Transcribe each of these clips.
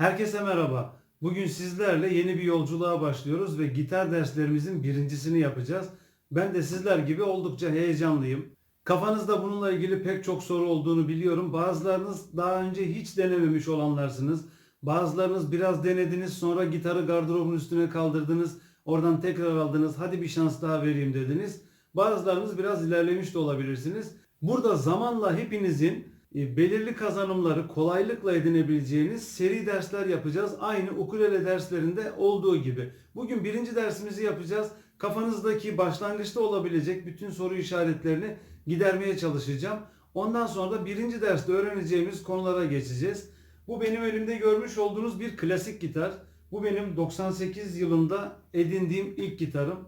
Herkese merhaba. Bugün sizlerle yeni bir yolculuğa başlıyoruz ve gitar derslerimizin birincisini yapacağız. Ben de sizler gibi oldukça heyecanlıyım. Kafanızda bununla ilgili pek çok soru olduğunu biliyorum. Bazılarınız daha önce hiç denememiş olanlarsınız. Bazılarınız biraz denediniz sonra gitarı gardırobun üstüne kaldırdınız. Oradan tekrar aldınız. Hadi bir şans daha vereyim dediniz. Bazılarınız biraz ilerlemiş de olabilirsiniz. Burada zamanla hepinizin belirli kazanımları kolaylıkla edinebileceğiniz seri dersler yapacağız. Aynı ukulele derslerinde olduğu gibi. Bugün birinci dersimizi yapacağız. Kafanızdaki başlangıçta olabilecek bütün soru işaretlerini gidermeye çalışacağım. Ondan sonra da birinci derste öğreneceğimiz konulara geçeceğiz. Bu benim elimde görmüş olduğunuz bir klasik gitar. Bu benim 98 yılında edindiğim ilk gitarım.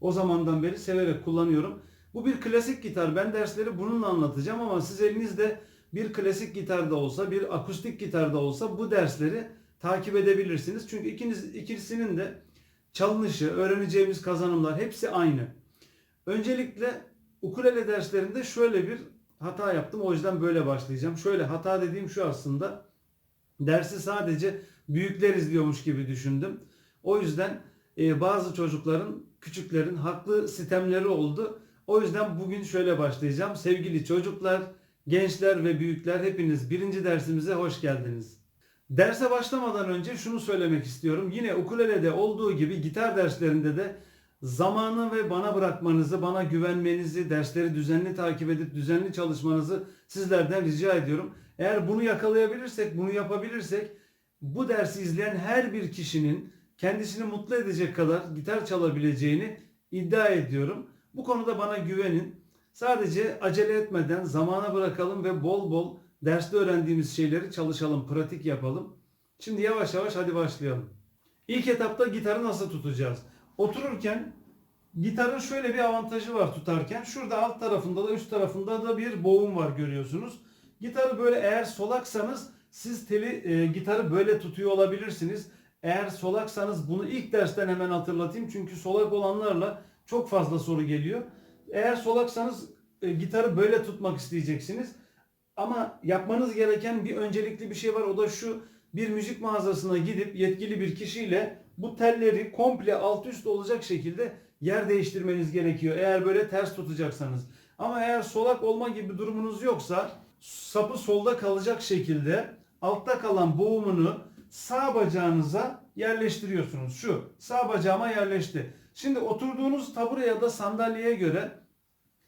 O zamandan beri severek kullanıyorum. Bu bir klasik gitar. Ben dersleri bununla anlatacağım ama siz elinizde bir klasik gitar da olsa, bir akustik gitar da olsa bu dersleri takip edebilirsiniz. Çünkü ikiniz ikisinin de çalınışı, öğreneceğimiz kazanımlar hepsi aynı. Öncelikle ukulele derslerinde şöyle bir hata yaptım. O yüzden böyle başlayacağım. Şöyle hata dediğim şu aslında. Dersi sadece büyükler izliyormuş gibi düşündüm. O yüzden e, bazı çocukların, küçüklerin haklı sistemleri oldu. O yüzden bugün şöyle başlayacağım. Sevgili çocuklar, gençler ve büyükler hepiniz birinci dersimize hoş geldiniz. Derse başlamadan önce şunu söylemek istiyorum. Yine ukulelede olduğu gibi gitar derslerinde de zamanı ve bana bırakmanızı, bana güvenmenizi, dersleri düzenli takip edip düzenli çalışmanızı sizlerden rica ediyorum. Eğer bunu yakalayabilirsek, bunu yapabilirsek bu dersi izleyen her bir kişinin kendisini mutlu edecek kadar gitar çalabileceğini iddia ediyorum. Bu konuda bana güvenin. Sadece acele etmeden zamana bırakalım ve bol bol derste öğrendiğimiz şeyleri çalışalım, pratik yapalım. Şimdi yavaş yavaş hadi başlayalım. İlk etapta gitarı nasıl tutacağız? Otururken gitarın şöyle bir avantajı var tutarken. Şurada alt tarafında da üst tarafında da bir boğum var görüyorsunuz. Gitarı böyle eğer solaksanız siz teli e, gitarı böyle tutuyor olabilirsiniz. Eğer solaksanız bunu ilk dersten hemen hatırlatayım. Çünkü solak olanlarla çok fazla soru geliyor. Eğer solaksanız e, gitarı böyle tutmak isteyeceksiniz. Ama yapmanız gereken bir öncelikli bir şey var. O da şu bir müzik mağazasına gidip yetkili bir kişiyle bu telleri komple alt üst olacak şekilde yer değiştirmeniz gerekiyor. Eğer böyle ters tutacaksanız. Ama eğer solak olma gibi durumunuz yoksa sapı solda kalacak şekilde altta kalan boğumunu sağ bacağınıza yerleştiriyorsunuz. Şu sağ bacağıma yerleşti. Şimdi oturduğunuz tabure ya da sandalyeye göre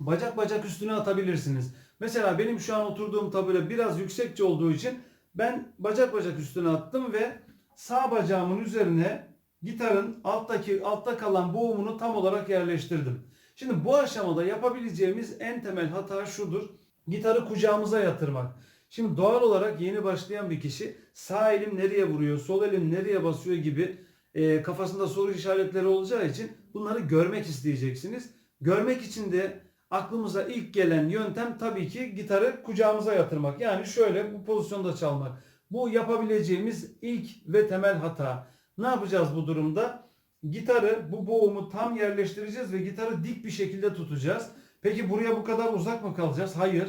bacak bacak üstüne atabilirsiniz. Mesela benim şu an oturduğum tabure biraz yüksekçe olduğu için ben bacak bacak üstüne attım ve sağ bacağımın üzerine gitarın alttaki altta kalan boğumunu tam olarak yerleştirdim. Şimdi bu aşamada yapabileceğimiz en temel hata şudur. Gitarı kucağımıza yatırmak. Şimdi doğal olarak yeni başlayan bir kişi sağ elim nereye vuruyor, sol elim nereye basıyor gibi e, kafasında soru işaretleri olacağı için bunları görmek isteyeceksiniz. Görmek için de aklımıza ilk gelen yöntem tabii ki gitarı kucağımıza yatırmak. Yani şöyle bu pozisyonda çalmak. Bu yapabileceğimiz ilk ve temel hata. Ne yapacağız bu durumda? Gitarı bu boğumu tam yerleştireceğiz ve gitarı dik bir şekilde tutacağız. Peki buraya bu kadar uzak mı kalacağız? Hayır.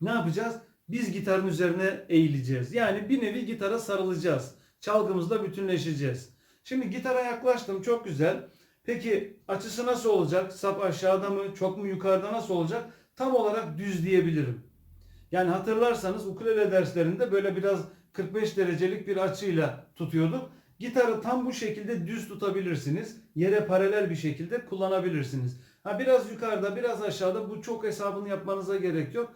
Ne yapacağız? Biz gitarın üzerine eğileceğiz. Yani bir nevi gitara sarılacağız. Çalgımızla bütünleşeceğiz. Şimdi gitara yaklaştım. Çok güzel. Peki açısı nasıl olacak? Sap aşağıda mı? Çok mu yukarıda nasıl olacak? Tam olarak düz diyebilirim. Yani hatırlarsanız ukulele derslerinde böyle biraz 45 derecelik bir açıyla tutuyorduk. Gitarı tam bu şekilde düz tutabilirsiniz. Yere paralel bir şekilde kullanabilirsiniz. Ha biraz yukarıda, biraz aşağıda bu çok hesabını yapmanıza gerek yok.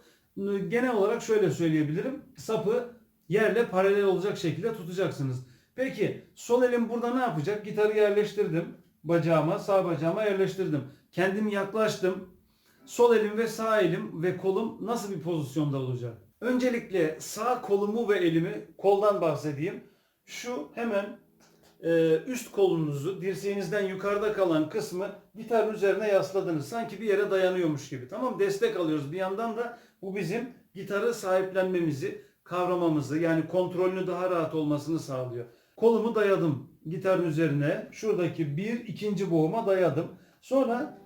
Genel olarak şöyle söyleyebilirim. Sapı yerle paralel olacak şekilde tutacaksınız. Peki sol elim burada ne yapacak? Gitarı yerleştirdim. Bacağıma, sağ bacağıma yerleştirdim. Kendim yaklaştım. Sol elim ve sağ elim ve kolum nasıl bir pozisyonda olacak? Öncelikle sağ kolumu ve elimi koldan bahsedeyim. Şu hemen e, üst kolunuzu dirseğinizden yukarıda kalan kısmı gitarın üzerine yasladınız. Sanki bir yere dayanıyormuş gibi. Tamam destek alıyoruz. Bir yandan da bu bizim gitarı sahiplenmemizi, kavramamızı yani kontrolünü daha rahat olmasını sağlıyor. Kolumu dayadım gitarın üzerine. Şuradaki bir ikinci boğuma dayadım. Sonra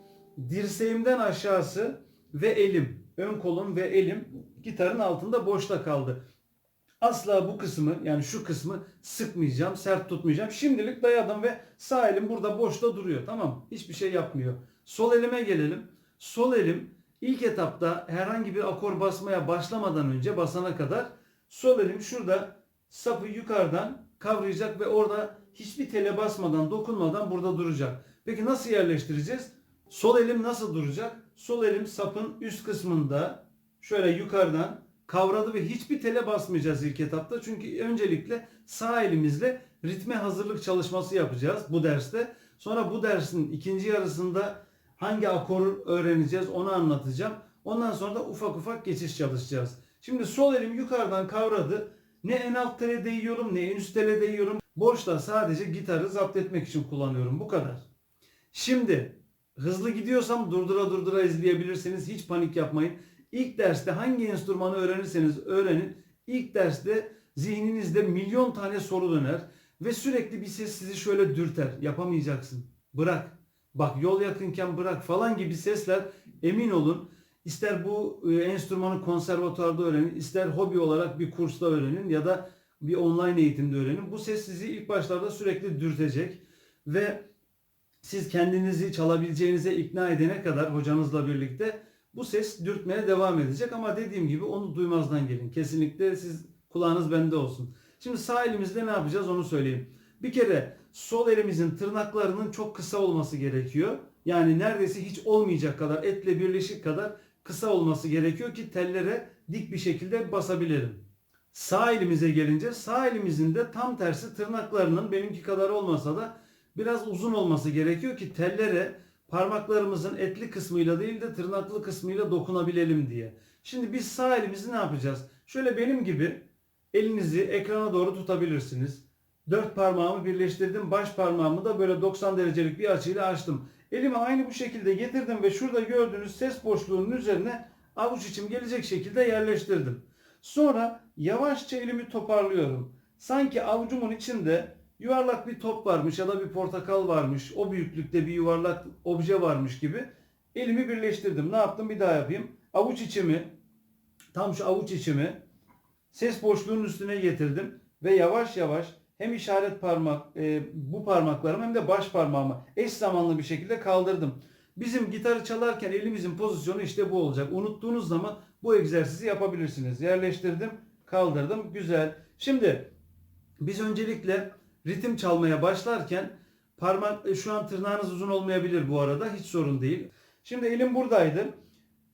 dirseğimden aşağısı ve elim, ön kolum ve elim gitarın altında boşta kaldı. Asla bu kısmı yani şu kısmı sıkmayacağım, sert tutmayacağım. Şimdilik dayadım ve sağ elim burada boşta duruyor. Tamam? Hiçbir şey yapmıyor. Sol elime gelelim. Sol elim ilk etapta herhangi bir akor basmaya başlamadan önce basana kadar sol elim şurada sapı yukarıdan kavrayacak ve orada hiçbir tele basmadan, dokunmadan burada duracak. Peki nasıl yerleştireceğiz? Sol elim nasıl duracak? Sol elim sapın üst kısmında şöyle yukarıdan kavradı ve hiçbir tele basmayacağız ilk etapta. Çünkü öncelikle sağ elimizle ritme hazırlık çalışması yapacağız bu derste. Sonra bu dersin ikinci yarısında hangi akoru öğreneceğiz onu anlatacağım. Ondan sonra da ufak ufak geçiş çalışacağız. Şimdi sol elim yukarıdan kavradı. Ne en alt tele değiyorum ne en üst tele değiyorum. Boşta sadece gitarı zapt etmek için kullanıyorum. Bu kadar. Şimdi hızlı gidiyorsam durdura durdura izleyebilirsiniz. Hiç panik yapmayın. İlk derste hangi enstrümanı öğrenirseniz öğrenin. İlk derste zihninizde milyon tane soru döner ve sürekli bir ses sizi şöyle dürter. Yapamayacaksın. Bırak. Bak yol yakınken bırak falan gibi sesler emin olun. İster bu e, enstrümanı konservatuarda öğrenin, ister hobi olarak bir kursta öğrenin ya da bir online eğitimde öğrenin. Bu ses sizi ilk başlarda sürekli dürtecek ve siz kendinizi çalabileceğinize ikna edene kadar hocanızla birlikte bu ses dürtmeye devam edecek ama dediğim gibi onu duymazdan gelin. Kesinlikle siz kulağınız bende olsun. Şimdi sağ elimizde ne yapacağız onu söyleyeyim. Bir kere sol elimizin tırnaklarının çok kısa olması gerekiyor. Yani neredeyse hiç olmayacak kadar etle birleşik kadar kısa olması gerekiyor ki tellere dik bir şekilde basabilirim. Sağ elimize gelince sağ elimizin de tam tersi tırnaklarının benimki kadar olmasa da biraz uzun olması gerekiyor ki tellere parmaklarımızın etli kısmıyla değil de tırnaklı kısmıyla dokunabilelim diye. Şimdi biz sağ elimizi ne yapacağız? Şöyle benim gibi elinizi ekrana doğru tutabilirsiniz. Dört parmağımı birleştirdim. Baş parmağımı da böyle 90 derecelik bir açıyla açtım. Elimi aynı bu şekilde getirdim ve şurada gördüğünüz ses boşluğunun üzerine avuç içim gelecek şekilde yerleştirdim. Sonra yavaşça elimi toparlıyorum. Sanki avucumun içinde yuvarlak bir top varmış ya da bir portakal varmış. O büyüklükte bir yuvarlak obje varmış gibi. Elimi birleştirdim. Ne yaptım? Bir daha yapayım. Avuç içimi tam şu avuç içimi ses boşluğunun üstüne getirdim ve yavaş yavaş hem işaret parmak e, bu parmaklarımı hem de baş parmağımı eş zamanlı bir şekilde kaldırdım. Bizim gitarı çalarken elimizin pozisyonu işte bu olacak. Unuttuğunuz zaman bu egzersizi yapabilirsiniz. Yerleştirdim, kaldırdım. Güzel. Şimdi biz öncelikle ritim çalmaya başlarken parmak e, şu an tırnağınız uzun olmayabilir bu arada. Hiç sorun değil. Şimdi elim buradaydı.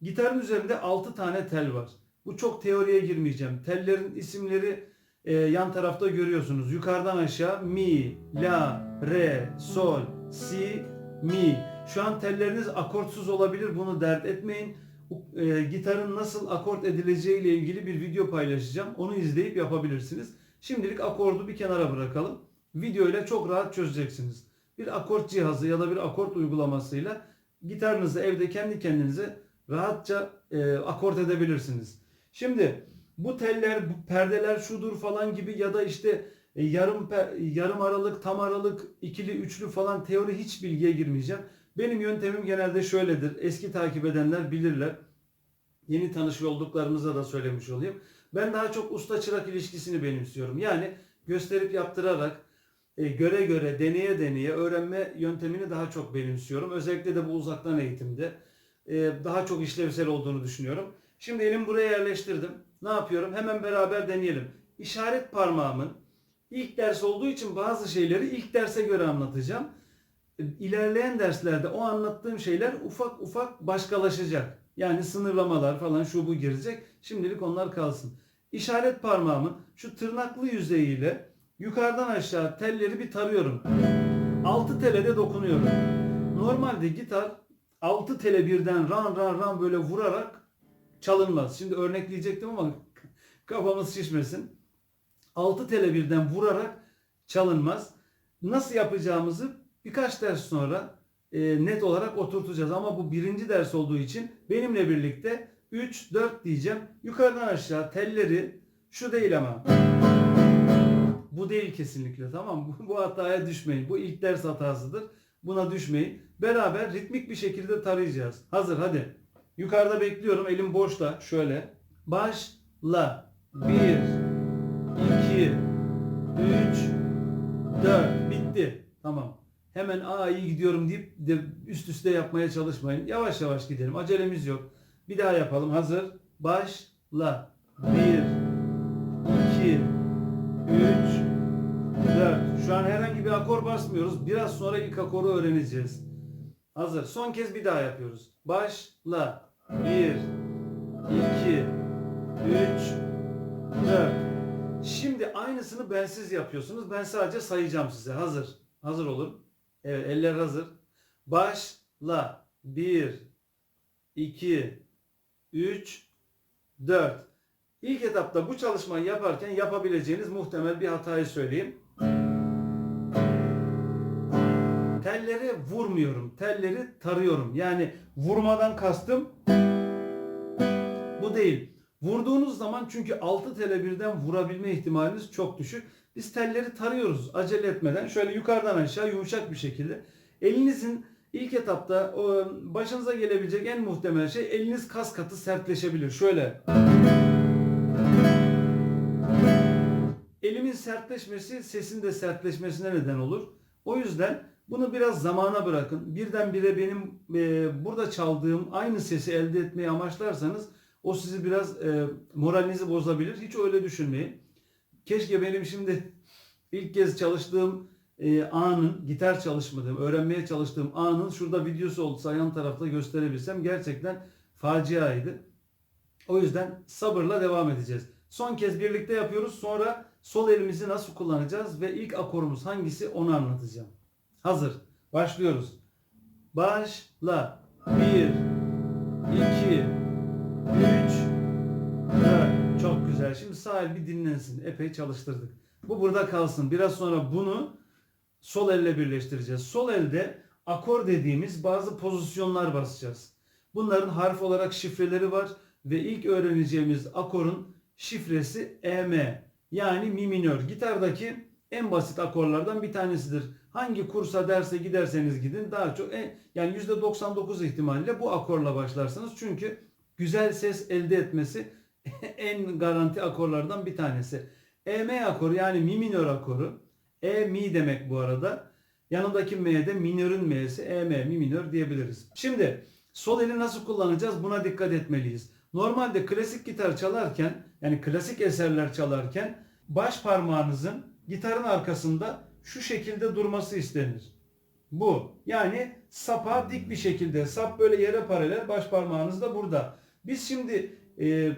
Gitarın üzerinde 6 tane tel var. Bu çok teoriye girmeyeceğim. Tellerin isimleri e, yan tarafta görüyorsunuz. Yukarıdan aşağı mi, la, re, sol, si, mi. Şu an telleriniz akortsuz olabilir. Bunu dert etmeyin. E, gitarın nasıl akort edileceği ile ilgili bir video paylaşacağım. Onu izleyip yapabilirsiniz. Şimdilik akordu bir kenara bırakalım. Video ile çok rahat çözeceksiniz. Bir akort cihazı ya da bir akort uygulamasıyla gitarınızı evde kendi kendinize rahatça e, akort edebilirsiniz. Şimdi bu teller, bu perdeler şudur falan gibi ya da işte e, yarım yarım aralık, tam aralık, ikili, üçlü falan teori hiç bilgiye girmeyeceğim. Benim yöntemim genelde şöyledir. Eski takip edenler bilirler. Yeni tanışıyor olduklarımıza da söylemiş olayım. Ben daha çok usta çırak ilişkisini benimsiyorum. Yani gösterip yaptırarak e, göre göre, deneye deneye öğrenme yöntemini daha çok benimsiyorum. Özellikle de bu uzaktan eğitimde e, daha çok işlevsel olduğunu düşünüyorum. Şimdi elim buraya yerleştirdim. Ne yapıyorum? Hemen beraber deneyelim. İşaret parmağımın ilk ders olduğu için bazı şeyleri ilk derse göre anlatacağım. İlerleyen derslerde o anlattığım şeyler ufak ufak başkalaşacak. Yani sınırlamalar falan şu bu girecek. Şimdilik onlar kalsın. İşaret parmağımın şu tırnaklı yüzeyiyle yukarıdan aşağı telleri bir tarıyorum. 6 tele de dokunuyorum. Normalde gitar 6 tele birden ran ran ran böyle vurarak çalınmaz. Şimdi örnekleyecektim ama kafamız şişmesin. 6 tele birden vurarak çalınmaz. Nasıl yapacağımızı birkaç ders sonra e, net olarak oturtacağız. Ama bu birinci ders olduğu için benimle birlikte 3, 4 diyeceğim. Yukarıdan aşağı telleri şu değil ama. Bu değil kesinlikle tamam? Bu, bu hataya düşmeyin. Bu ilk ders hatasıdır. Buna düşmeyin. Beraber ritmik bir şekilde tarayacağız. Hazır hadi. Yukarıda bekliyorum. Elim boşta. Şöyle. Başla. 1 2, 3, 4. Bitti. Tamam. Hemen aa iyi gidiyorum deyip de üst üste yapmaya çalışmayın. Yavaş yavaş gidelim. Acelemiz yok. Bir daha yapalım. Hazır. Başla. 1, 2, 3, 4. Şu an herhangi bir akor basmıyoruz. Biraz sonra ilk akoru öğreneceğiz. Hazır. Son kez bir daha yapıyoruz. Başla. 1, 2, 3, 4. Şimdi aynısını bensiz yapıyorsunuz. Ben sadece sayacağım size. Hazır. Hazır olun. Evet eller hazır. Başla. 1, 2, 3, 4. İlk etapta bu çalışmayı yaparken yapabileceğiniz muhtemel bir hatayı söyleyeyim. Telleri vurmuyorum. Telleri tarıyorum. Yani vurmadan kastım bu değil. Vurduğunuz zaman çünkü 6 tele birden vurabilme ihtimaliniz çok düşük. Biz telleri tarıyoruz acele etmeden. Şöyle yukarıdan aşağı yumuşak bir şekilde. Elinizin ilk etapta başınıza gelebilecek en muhtemel şey eliniz kas katı sertleşebilir. Şöyle. Elimin sertleşmesi sesin de sertleşmesine neden olur. O yüzden bunu biraz zamana bırakın. Birdenbire benim e, burada çaldığım aynı sesi elde etmeyi amaçlarsanız o sizi biraz e, moralinizi bozabilir. Hiç öyle düşünmeyin. Keşke benim şimdi ilk kez çalıştığım e, anın, gitar çalışmadığım, öğrenmeye çalıştığım anın şurada videosu olsa yan tarafta gösterebilsem gerçekten faciaydı. O yüzden sabırla devam edeceğiz. Son kez birlikte yapıyoruz. Sonra sol elimizi nasıl kullanacağız ve ilk akorumuz hangisi onu anlatacağım. Hazır. Başlıyoruz. Başla. 1 2 3 4 Çok güzel. Şimdi sağ el bir dinlensin. Epey çalıştırdık. Bu burada kalsın. Biraz sonra bunu sol elle birleştireceğiz. Sol elde akor dediğimiz bazı pozisyonlar basacağız. Bunların harf olarak şifreleri var ve ilk öğreneceğimiz akorun şifresi EM yani mi minör. Gitardaki en basit akorlardan bir tanesidir. Hangi kursa derse giderseniz gidin daha çok en, yani %99 ihtimalle bu akorla başlarsınız. Çünkü güzel ses elde etmesi en garanti akorlardan bir tanesi. EM akoru yani mi minör akoru. E mi demek bu arada. Yanındaki M de minörün M'si. E M mi minör diyebiliriz. Şimdi sol eli nasıl kullanacağız buna dikkat etmeliyiz. Normalde klasik gitar çalarken yani klasik eserler çalarken baş parmağınızın gitarın arkasında şu şekilde durması istenir. Bu. Yani sapa dik bir şekilde. Sap böyle yere paralel. Baş parmağınız da burada. Biz şimdi e,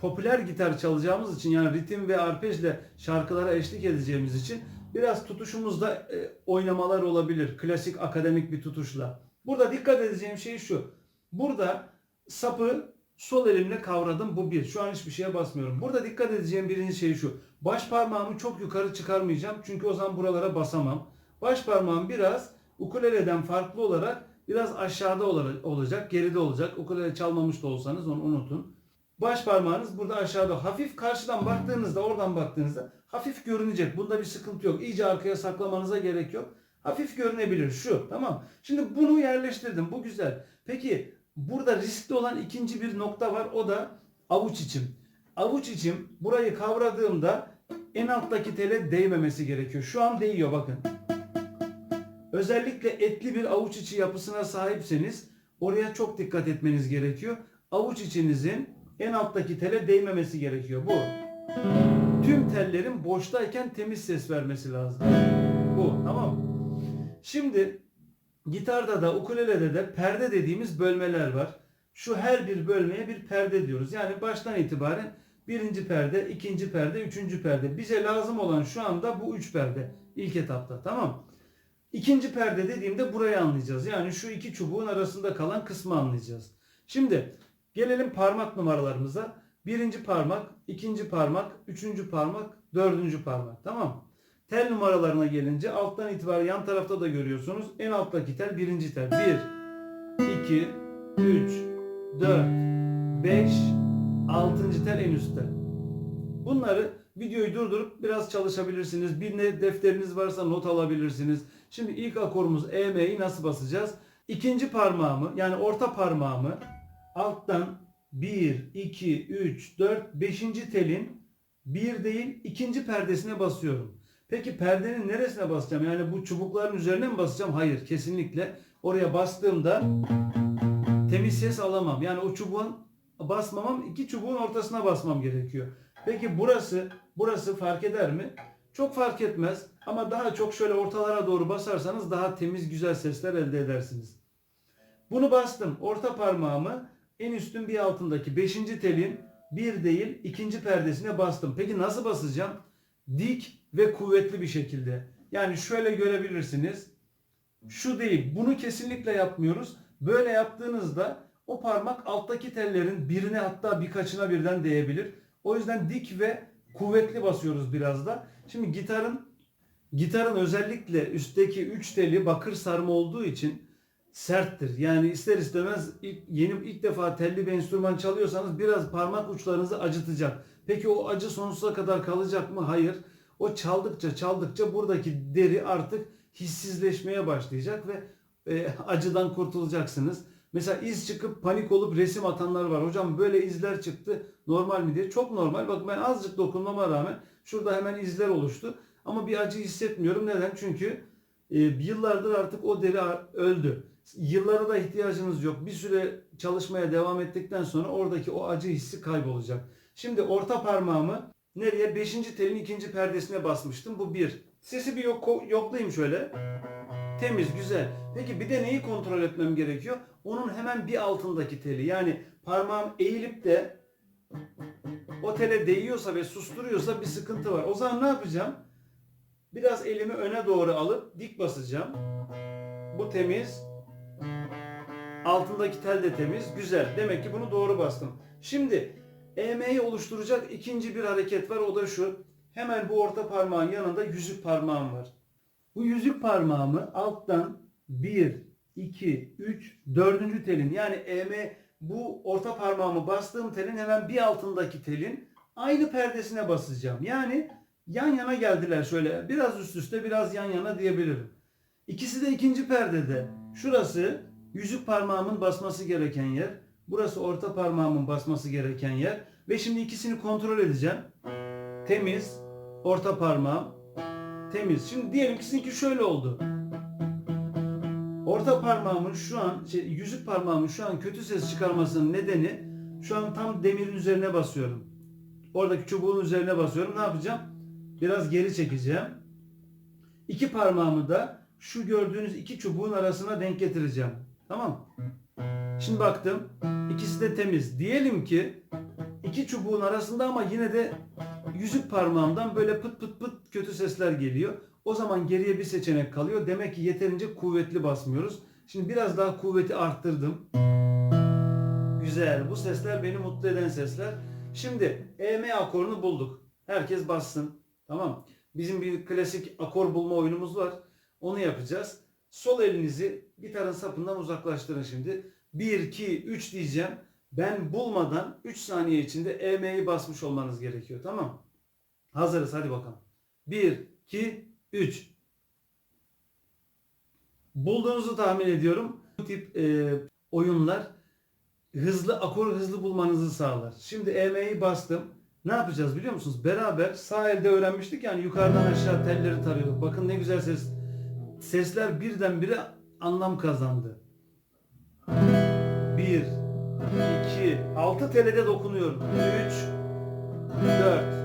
popüler gitar çalacağımız için yani ritim ve arpejle şarkılara eşlik edeceğimiz için biraz tutuşumuzda e, oynamalar olabilir. Klasik akademik bir tutuşla. Burada dikkat edeceğim şey şu. Burada sapı sol elimle kavradım. Bu bir. Şu an hiçbir şeye basmıyorum. Burada dikkat edeceğim birinci şey şu. Baş parmağımı çok yukarı çıkarmayacağım. Çünkü o zaman buralara basamam. Baş parmağım biraz ukuleleden farklı olarak biraz aşağıda olacak. Geride olacak. Ukulele çalmamış da olsanız onu unutun. Baş parmağınız burada aşağıda. Hafif karşıdan baktığınızda, oradan baktığınızda hafif görünecek. Bunda bir sıkıntı yok. İyice arkaya saklamanıza gerek yok. Hafif görünebilir şu. Tamam. Şimdi bunu yerleştirdim. Bu güzel. Peki burada riskli olan ikinci bir nokta var. O da avuç içim. Avuç içim burayı kavradığımda en alttaki tele değmemesi gerekiyor. Şu an değiyor bakın. Özellikle etli bir avuç içi yapısına sahipseniz oraya çok dikkat etmeniz gerekiyor. Avuç içinizin en alttaki tele değmemesi gerekiyor. Bu. Tüm tellerin boştayken temiz ses vermesi lazım. Bu. Tamam mı? Şimdi gitarda da ukulelede de perde dediğimiz bölmeler var. Şu her bir bölmeye bir perde diyoruz. Yani baştan itibaren birinci perde, ikinci perde, üçüncü perde. Bize lazım olan şu anda bu üç perde ilk etapta. Tamam İkinci perde dediğimde burayı anlayacağız. Yani şu iki çubuğun arasında kalan kısmı anlayacağız. Şimdi gelelim parmak numaralarımıza. Birinci parmak, ikinci parmak, üçüncü parmak, dördüncü parmak. Tamam Tel numaralarına gelince alttan itibaren yan tarafta da görüyorsunuz. En alttaki tel birinci tel. 1, 2, 3, 4, 5, 6. tel en üstte. Bunları videoyu durdurup biraz çalışabilirsiniz. Bir ne defteriniz varsa not alabilirsiniz. Şimdi ilk akorumuz EM'yi nasıl basacağız? İkinci parmağımı yani orta parmağımı alttan 1, 2, 3, 4, 5. telin bir değil ikinci perdesine basıyorum. Peki perdenin neresine basacağım? Yani bu çubukların üzerine mi basacağım? Hayır kesinlikle. Oraya bastığımda temiz ses alamam. Yani o çubuğun basmamam iki çubuğun ortasına basmam gerekiyor. Peki burası burası fark eder mi? Çok fark etmez ama daha çok şöyle ortalara doğru basarsanız daha temiz güzel sesler elde edersiniz. Bunu bastım. Orta parmağımı en üstün bir altındaki 5. telin bir değil ikinci perdesine bastım. Peki nasıl basacağım? Dik ve kuvvetli bir şekilde. Yani şöyle görebilirsiniz. Şu değil. Bunu kesinlikle yapmıyoruz. Böyle yaptığınızda o parmak alttaki tellerin birine hatta birkaçına birden değebilir. O yüzden dik ve kuvvetli basıyoruz biraz da. Şimdi gitarın gitarın özellikle üstteki 3 teli bakır sarma olduğu için serttir. Yani ister istemez ilk, yeni ilk defa telli bir enstrüman çalıyorsanız biraz parmak uçlarınızı acıtacak. Peki o acı sonsuza kadar kalacak mı? Hayır. O çaldıkça çaldıkça buradaki deri artık hissizleşmeye başlayacak ve e, acıdan kurtulacaksınız. Mesela iz çıkıp panik olup resim atanlar var. Hocam böyle izler çıktı normal mi diye. Çok normal. Bak ben azıcık dokunmama rağmen şurada hemen izler oluştu. Ama bir acı hissetmiyorum. Neden? Çünkü e, yıllardır artık o deri öldü. Yıllara da ihtiyacınız yok. Bir süre çalışmaya devam ettikten sonra oradaki o acı hissi kaybolacak. Şimdi orta parmağımı nereye? Beşinci telin ikinci perdesine basmıştım. Bu bir. Sesi bir yok, yoklayayım şöyle. Temiz, güzel. Peki bir de neyi kontrol etmem gerekiyor? Onun hemen bir altındaki teli. Yani parmağım eğilip de o tele değiyorsa ve susturuyorsa bir sıkıntı var. O zaman ne yapacağım? Biraz elimi öne doğru alıp dik basacağım. Bu temiz. Altındaki tel de temiz. Güzel. Demek ki bunu doğru bastım. Şimdi EM'yi oluşturacak ikinci bir hareket var. O da şu. Hemen bu orta parmağın yanında yüzük parmağım var. Bu yüzük parmağımı alttan 1, 2, 3, 4. telin yani EM bu orta parmağımı bastığım telin hemen bir altındaki telin aynı perdesine basacağım. Yani yan yana geldiler şöyle biraz üst üste biraz yan yana diyebilirim. İkisi de ikinci perdede. Şurası yüzük parmağımın basması gereken yer. Burası orta parmağımın basması gereken yer. Ve şimdi ikisini kontrol edeceğim. Temiz, orta parmağım, temiz. Şimdi diyelim ki sizinki şöyle oldu. Orta parmağımın şu an, şey, yüzük parmağımın şu an kötü ses çıkarmasının nedeni şu an tam demirin üzerine basıyorum. Oradaki çubuğun üzerine basıyorum. Ne yapacağım? Biraz geri çekeceğim. İki parmağımı da şu gördüğünüz iki çubuğun arasına denk getireceğim. Tamam Şimdi baktım. ikisi de temiz. Diyelim ki iki çubuğun arasında ama yine de yüzük parmağımdan böyle pıt pıt pıt kötü sesler geliyor. O zaman geriye bir seçenek kalıyor. Demek ki yeterince kuvvetli basmıyoruz. Şimdi biraz daha kuvveti arttırdım. Güzel. Bu sesler beni mutlu eden sesler. Şimdi EM akorunu bulduk. Herkes bassın. Tamam. Bizim bir klasik akor bulma oyunumuz var. Onu yapacağız. Sol elinizi gitarın sapından uzaklaştırın şimdi. 1, 2, 3 diyeceğim. Ben bulmadan 3 saniye içinde EM'yi basmış olmanız gerekiyor. Tamam Hazırız hadi bakalım. 1, 2, 3. Bulduğunuzu tahmin ediyorum. Bu tip e, oyunlar hızlı akor hızlı bulmanızı sağlar. Şimdi EM'yi bastım. Ne yapacağız biliyor musunuz? Beraber sağ elde öğrenmiştik yani yukarıdan aşağı telleri tarıyorduk. Bakın ne güzel ses. Sesler birdenbire anlam kazandı. 1 2 6 telede dokunuyorum. 3 4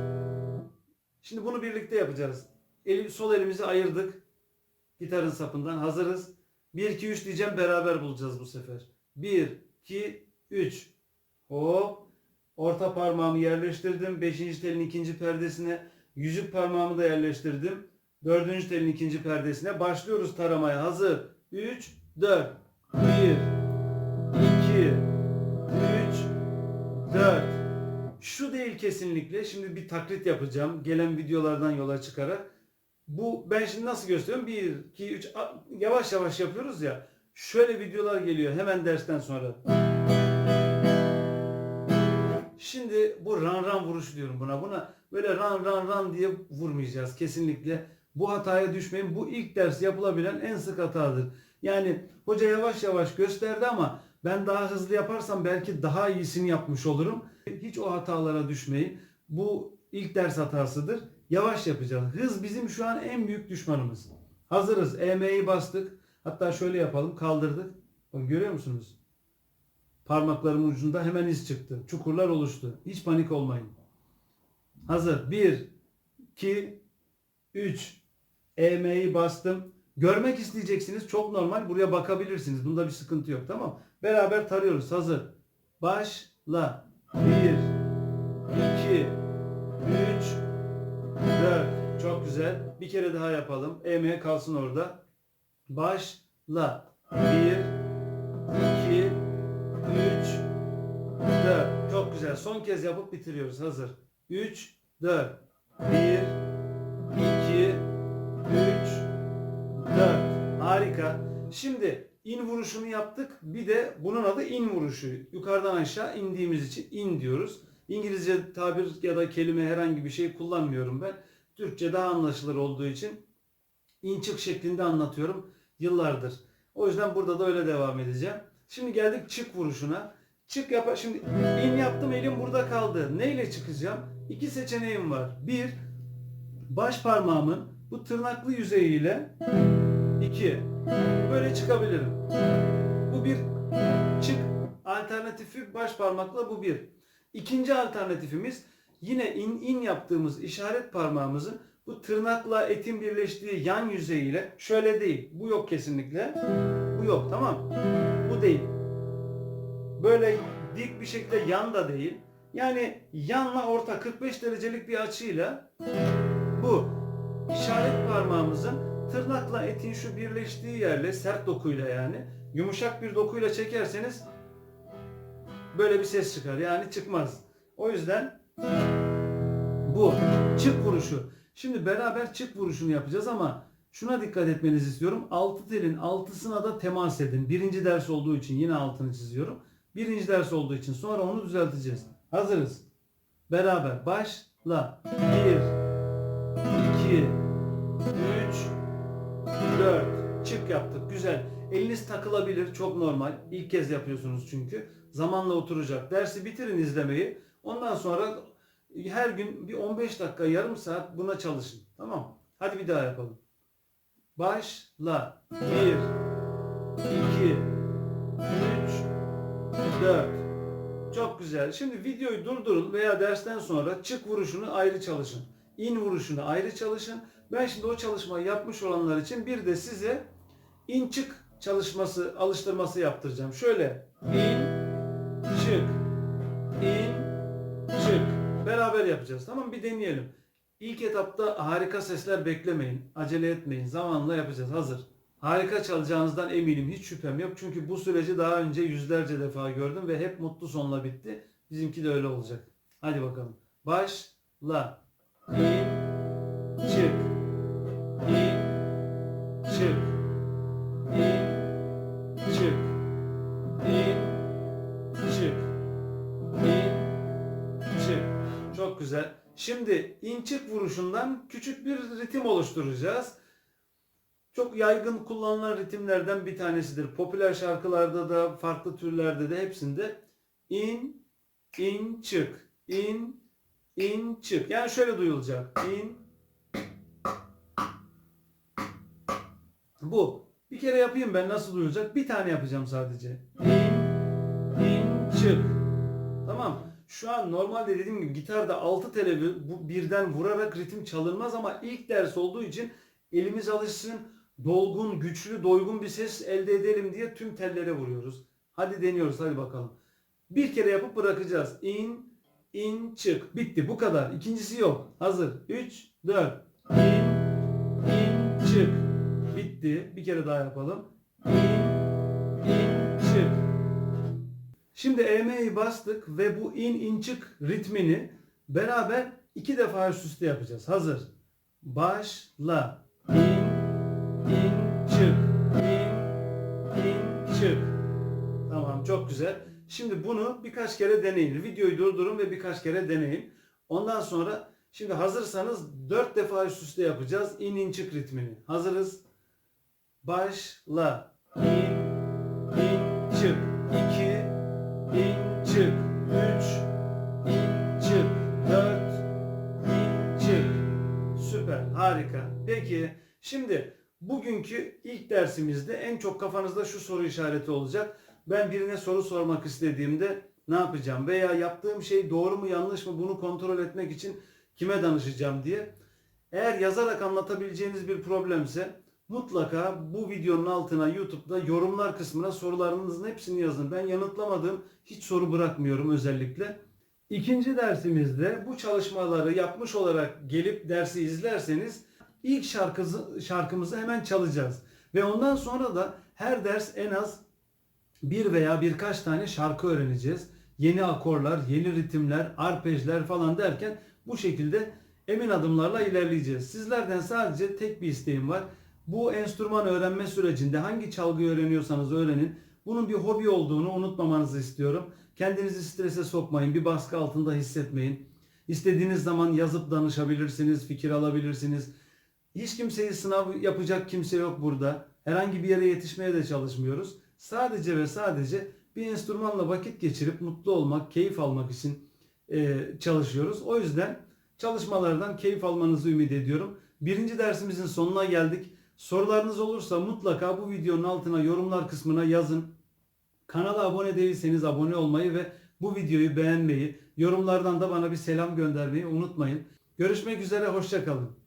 Şimdi bunu birlikte yapacağız. El, sol elimizi ayırdık. Gitarın sapından hazırız. 1 2 3 diyeceğim beraber bulacağız bu sefer. 1 2 3 Hop. Orta parmağımı yerleştirdim. 5. telin ikinci perdesine. Yüzük parmağımı da yerleştirdim. 4. telin ikinci perdesine. Başlıyoruz taramaya. Hazır. 3 4 1 kesinlikle. Şimdi bir taklit yapacağım. Gelen videolardan yola çıkarak. Bu ben şimdi nasıl gösteriyorum? 1 2 3 yavaş yavaş yapıyoruz ya. Şöyle videolar geliyor hemen dersten sonra. Şimdi bu ran ran vuruş diyorum buna. Buna böyle ran ran ran diye vurmayacağız kesinlikle. Bu hataya düşmeyin. Bu ilk ders yapılabilen en sık hatadır. Yani hoca yavaş yavaş gösterdi ama ben daha hızlı yaparsam belki daha iyisini yapmış olurum. Hiç o hatalara düşmeyin. Bu ilk ders hatasıdır. Yavaş yapacağız. Hız bizim şu an en büyük düşmanımız. Hazırız. EM'yi bastık. Hatta şöyle yapalım. Kaldırdık. Bakın görüyor musunuz? Parmaklarımın ucunda hemen iz çıktı. Çukurlar oluştu. Hiç panik olmayın. Hazır. 1, 2, 3. EM'yi bastım. Görmek isteyeceksiniz. Çok normal. Buraya bakabilirsiniz. Bunda bir sıkıntı yok. Tamam. Beraber tarıyoruz. Hazır. Başla. 1, 2, 3, 4. Çok güzel. Bir kere daha yapalım. EM kalsın orada. Başla. 1, 2, 3, 4. Çok güzel. Son kez yapıp bitiriyoruz. Hazır. 3, 4. 1, 2, 3, 4. Harika. Şimdi in vuruşunu yaptık. Bir de bunun adı in vuruşu. Yukarıdan aşağı indiğimiz için in diyoruz. İngilizce tabir ya da kelime herhangi bir şey kullanmıyorum ben. Türkçe daha anlaşılır olduğu için in çık şeklinde anlatıyorum yıllardır. O yüzden burada da öyle devam edeceğim. Şimdi geldik çık vuruşuna. Çık yap şimdi in yaptım elim burada kaldı. Neyle çıkacağım? İki seçeneğim var. Bir baş parmağımın bu tırnaklı yüzeyiyle iki böyle çıkabilirim. Bu bir çık alternatifi baş parmakla bu bir. İkinci alternatifimiz yine in in yaptığımız işaret parmağımızın bu tırnakla etin birleştiği yan yüzeyiyle şöyle değil. Bu yok kesinlikle. Bu yok tamam. Bu değil. Böyle dik bir şekilde yan da değil. Yani yanla orta 45 derecelik bir açıyla bu işaret parmağımızın tırnakla etin şu birleştiği yerle sert dokuyla yani yumuşak bir dokuyla çekerseniz böyle bir ses çıkar. Yani çıkmaz. O yüzden bu çık vuruşu. Şimdi beraber çık vuruşunu yapacağız ama şuna dikkat etmenizi istiyorum. Altı telin altısına da temas edin. Birinci ders olduğu için yine altını çiziyorum. Birinci ders olduğu için sonra onu düzelteceğiz. Hazırız. Beraber başla. 1 2 3 4 Çık yaptık. Güzel. Eliniz takılabilir. Çok normal. İlk kez yapıyorsunuz çünkü. Zamanla oturacak. Dersi bitirin izlemeyi. Ondan sonra her gün bir 15 dakika, yarım saat buna çalışın. Tamam. Hadi bir daha yapalım. Başla. 1 2 3 4 Çok güzel. Şimdi videoyu durdurun veya dersten sonra çık vuruşunu ayrı çalışın. İn vuruşunu ayrı çalışın. Ben şimdi o çalışmayı yapmış olanlar için bir de size in çık çalışması, alıştırması yaptıracağım. Şöyle in çık in çık beraber yapacağız. Tamam bir deneyelim. İlk etapta harika sesler beklemeyin. Acele etmeyin. Zamanla yapacağız. Hazır. Harika çalacağınızdan eminim. Hiç şüphem yok. Çünkü bu süreci daha önce yüzlerce defa gördüm ve hep mutlu sonla bitti. Bizimki de öyle olacak. Hadi bakalım. Başla. İn Şimdi in çık vuruşundan küçük bir ritim oluşturacağız. Çok yaygın kullanılan ritimlerden bir tanesidir. Popüler şarkılarda da farklı türlerde de hepsinde in in çık in in çık. Yani şöyle duyulacak. İn Bu. Bir kere yapayım ben nasıl duyulacak? Bir tane yapacağım sadece. İn in çık. Şu an normalde dediğim gibi gitarda 6 tele birden vurarak ritim çalınmaz ama ilk ders olduğu için elimiz alışsın dolgun, güçlü, doygun bir ses elde edelim diye tüm tellere vuruyoruz. Hadi deniyoruz hadi bakalım. Bir kere yapıp bırakacağız. İn, in, çık. Bitti bu kadar. İkincisi yok. Hazır. 3, 4. İn, in, çık. Bitti. Bir kere daha yapalım. İn, Şimdi EM'yi bastık ve bu in, in, çık ritmini beraber iki defa üst üste yapacağız. Hazır. Başla. İn, in çık. İn in çık. Tamam çok güzel. Şimdi bunu birkaç kere deneyin. Videoyu durdurun ve birkaç kere deneyin. Ondan sonra şimdi hazırsanız dört defa üst üste yapacağız in in çık ritmini. Hazırız. Başla. İn in çık Peki şimdi bugünkü ilk dersimizde en çok kafanızda şu soru işareti olacak. Ben birine soru sormak istediğimde ne yapacağım? Veya yaptığım şey doğru mu yanlış mı bunu kontrol etmek için kime danışacağım diye. Eğer yazarak anlatabileceğiniz bir problemse mutlaka bu videonun altına YouTube'da yorumlar kısmına sorularınızın hepsini yazın. Ben yanıtlamadığım hiç soru bırakmıyorum özellikle. İkinci dersimizde bu çalışmaları yapmış olarak gelip dersi izlerseniz ilk şarkımızı, şarkımızı hemen çalacağız. Ve ondan sonra da her ders en az bir veya birkaç tane şarkı öğreneceğiz. Yeni akorlar, yeni ritimler, arpejler falan derken bu şekilde emin adımlarla ilerleyeceğiz. Sizlerden sadece tek bir isteğim var. Bu enstrüman öğrenme sürecinde hangi çalgıyı öğreniyorsanız öğrenin. Bunun bir hobi olduğunu unutmamanızı istiyorum. Kendinizi strese sokmayın, bir baskı altında hissetmeyin. İstediğiniz zaman yazıp danışabilirsiniz, fikir alabilirsiniz. Hiç kimseyi sınav yapacak kimse yok burada. Herhangi bir yere yetişmeye de çalışmıyoruz. Sadece ve sadece bir enstrümanla vakit geçirip mutlu olmak, keyif almak için e, çalışıyoruz. O yüzden çalışmalardan keyif almanızı ümit ediyorum. Birinci dersimizin sonuna geldik. Sorularınız olursa mutlaka bu videonun altına yorumlar kısmına yazın. Kanala abone değilseniz abone olmayı ve bu videoyu beğenmeyi, yorumlardan da bana bir selam göndermeyi unutmayın. Görüşmek üzere, hoşçakalın.